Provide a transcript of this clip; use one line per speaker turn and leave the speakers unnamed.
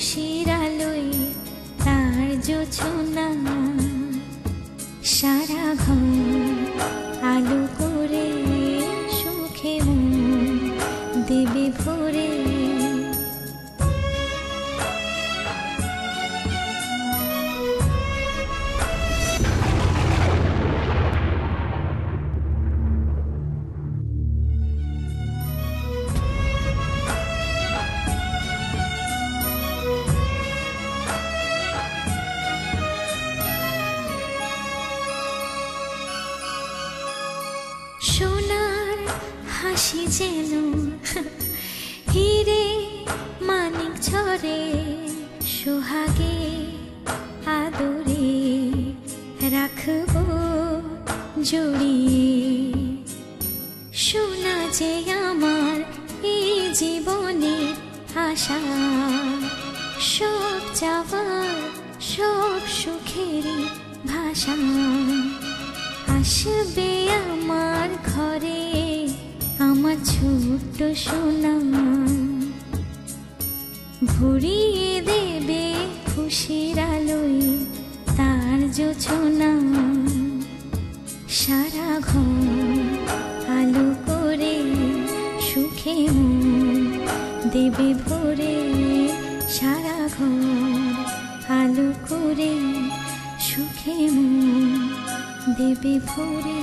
খুশির আলোই তার জোছনা সারা ঘর আলো হিরে মানিক ঝরে, সোহাগে আদরে সোনা যে আমার এই আশা, সব সব সুখের ভাষা। আসবে আমার ঘরে আমার ছোট্ট সোনা, ভরিয়ে দেবে খুশির আলোয় তার জোছনা সারা ঘর আলো করে সুখে দেবে ভরে। সারা ঘর আলো করে সুখে দেবে ভরে।